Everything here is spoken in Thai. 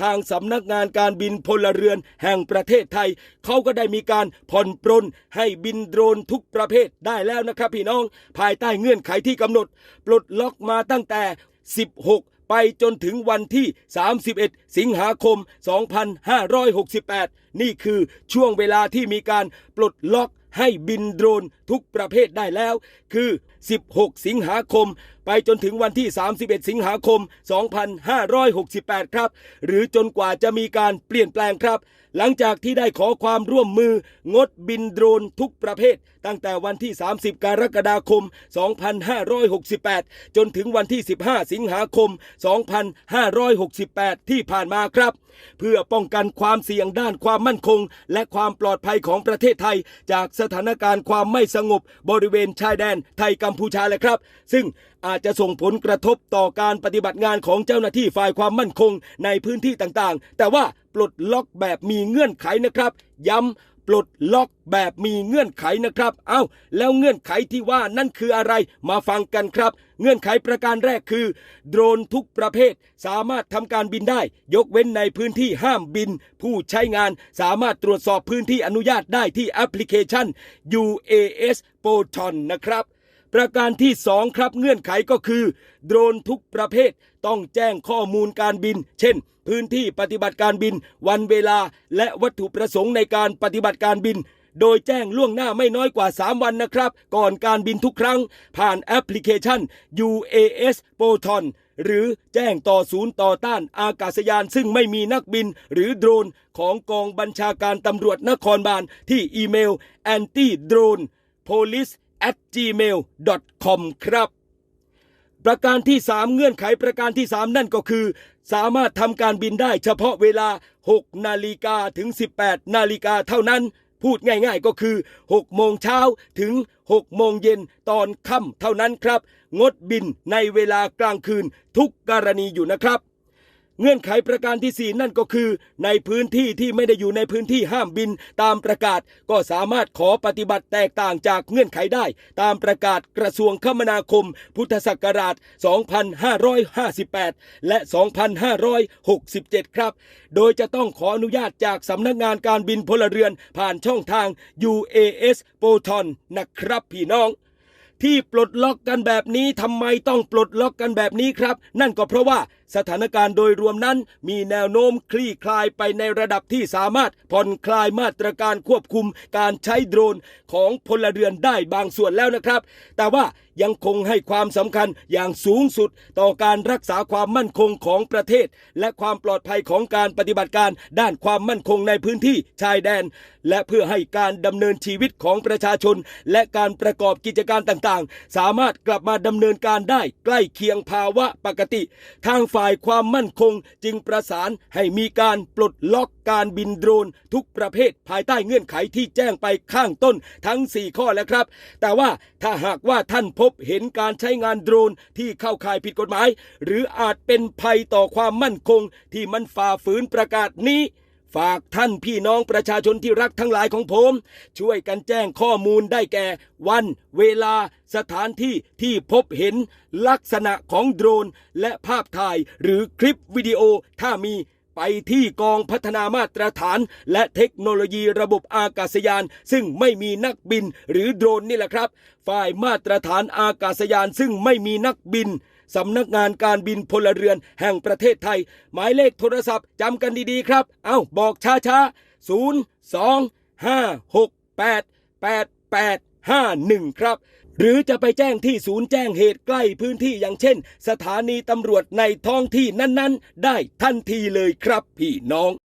ทางสำนักงานการบินพลเรือนแห่งประเทศไทย เขาก็ได้มีการผ่อนปรนให้บินโดรนทุกประเภทได้แล้วนะครับพี่น้อง ภายใต้เงื่อนไขที่กำหนด ปลดล็อกมาตั้งแต่ 16ไปจนถึงวันที่ 31 สิงหาคม 2568 นี่คือช่วงเวลาที่มีการปลดล็อกให้บินโดรนทุกประเภทได้แล้ว คือ 16 สิงหาคมไปจนถึงวันที่ 31 สิงหาคม 2568 ครับ หรือจนกว่าจะมีการเปลี่ยนแปลงครับ หลังจากที่ได้ขอความร่วมมืองดบินโดรนทุกประเภท ตั้งแต่วันที่ 30 กรกฎาคม 2568 จนถึงวันที่ 15 สิงหาคม 2568 ที่ผ่านมาครับ เพื่อป้องกันความเสี่ยงด้านความมั่นคง และความปลอดภัยของประเทศไทย จากสถานการณ์ความไม่สงบบริเวณชายแดนไทยกัมพูชาเลยครับ ซึ่ง อาจจะส่งผลกระทบต่อการปฏิบัติงานของเจ้าหน้าที่ฝ่ายความมั่นคงในพื้นที่ต่างๆ แต่ว่าปลดล็อกแบบมีเงื่อนไขนะครับ ย้ำปลดล็อกแบบมีเงื่อนไขนะครับ เอ้า แล้วเงื่อนไขที่ว่านั่นคืออะไรมาฟังกันครับ เงื่อนไขประการแรกคือ โดรนทุกประเภท สามารถทำการบินได้ ยกเว้นในพื้นที่ห้ามบิน ผู้ใช้งานสามารถตรวจสอบพื้นที่อนุญาตได้ที่แอปพลิเคชัน UAS p o t o n นะครับ ประการที่ 2 ครับเงื่อนไขก็คือ โดรนทุกประเภทต้องแจ้งข้อมูลการบิน เช่น พื้นที่ปฏิบัติการบิน วันเวลา และวัตถุประสงค์ในการปฏิบัติการบิน โดยแจ้งล่วงหน้าไม่น้อยกว่า 3 วันนะครับ ก่อนการบินทุกครั้ง ผ่านแอปพลิเคชัน UAS p o t o n หรือแจ้งต่อศูนย์ต่อต้านอากาศยานซึ่งไม่มีนักบินหรือโดรนของกองบัญชาการตำรวจนครบาลที่อีเมล anti drone police at gmail.com ครับ ประการที่ 3 เงื่อนไขประการที่ 3 นั่นก็คือ สามารถทำการบินได้เฉพาะเวลา 6 นาฬิกาถึง 18 นาฬิกาเท่านั้น พูดง่ายๆก็คือ 6 โมงเช้าถึง 6 โมงเย็นตอนค่ำเท่านั้นครับ งดบินในเวลากลางคืนทุกกรณีอยู่นะครับ เงื่อนไขประการที่ 4 นั่นก็คือ ในพื้นที่ที่ไม่ได้อยู่ในพื้นที่ห้ามบินตามประกาศ ก็สามารถขอปฏิบัติแตกต่างจากเงื่อนไขได้ ตามประกาศกระทรวงคมนาคม พุทธศักราช 2558 และ 2567 ครับ โดยจะต้องขออนุญาตจากสำนักงานการบินพลเรือนผ่านช่องทาง UAS p o t o n นะครับพี่น้องที่ปลดล็อกกันแบบนี้ทำไมต้องปลดล็อกกันแบบนี้ครับ นั่นก็เพราะว่า สถานการณ์โดยรวมนั้นมีแนวโน้มคลี่คลายไปในระดับที่สามารถผ่อนคลายมาตรการควบคุมการใช้โดรนของพลเรือนได้บางส่วนแล้วนะครับ แต่ว่ายังคงให้ความสำคัญอย่างสูงสุดต่อการรักษาความมั่นคงของประเทศ และความปลอดภัยของการปฏิบัติการด้านความมั่นคงในพื้นที่ชายแดน และเพื่อให้การดำเนินชีวิตของประชาชน และการประกอบกิจการต่างๆ สามารถกลับมาดำเนินการได้ใกล้เคียงภาวะปกติ ทางฝ่ายความมั่นคงจึงประสานให้มีการปลดล็อกการบินโดรน ทุกประเภทภายใต้เงื่อนไขที่แจ้งไปข้างต้นทั้ง 4 ข้อแล้วครับ แต่ว่าถ้าหากว่าท่านพบเห็นการใช้งานโดรนที่เข้าข่ายผิดกฎหมาย หรืออาจเป็นภัยต่อความมั่นคงที่มันฝ่าฝืนประกาศนี้ ฝากท่านพี่น้องประชาชนที่รักทั้งหลายของผม ช่วยกันแจ้งข้อมูลได้แก่ วัน เวลา สถานที่ที่พบเห็น ลักษณะของโดรน และภาพถ่ายหรือคลิปวิดีโอถ้ามีไปที่กองพัฒนามาตรฐาน และเทคโนโลยีระบบอากาศยาน ซึ่งไม่มีนักบินหรือโดรนนี่แหละครับ ฝ่ายมาตรฐานอากาศยานซึ่งไม่มีนักบิน สำนักงานการบินพลเรือนแห่งประเทศไทย หมายเลขโทรศัพท์จำกันดีๆครับ เอ้าบอกช้าๆ 0 2 5 6 8 8 8 5 1 ครับ หรือจะไปแจ้งที่ศูนย์แจ้งเหตุใกล้พื้นที่อย่างเช่น สถานีตำรวจในท้องที่นั้นๆ ได้ทันทีเลยครับพี่น้อง